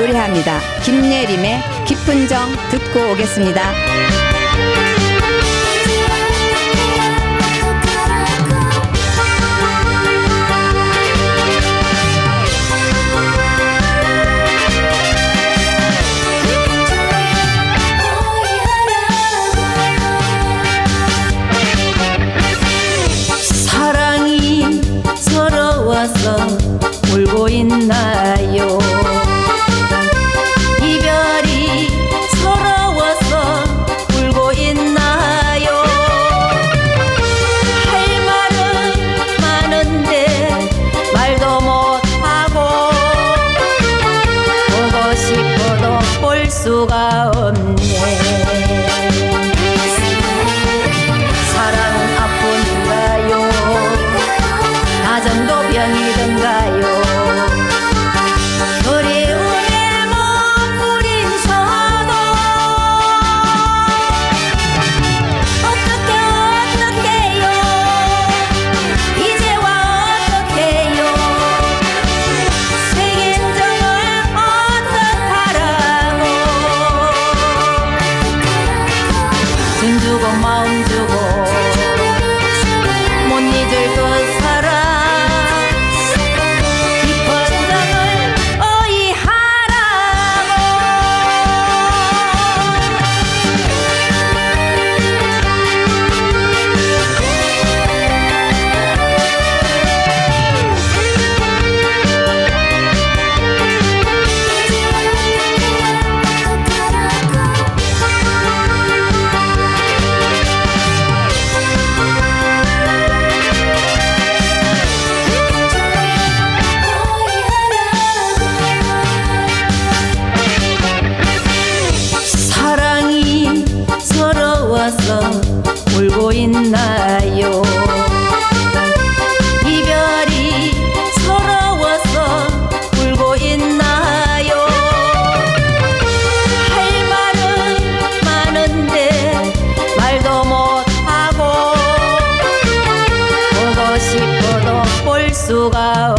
노래합니다. 김예림의 깊은 정 듣고 오겠습니다. 수가 없네 주고 마음 주고 있나요? 이별이 서러워서 울고 있나요? 할 말은 많은데 말도 못하고 보고 싶어도 볼 수가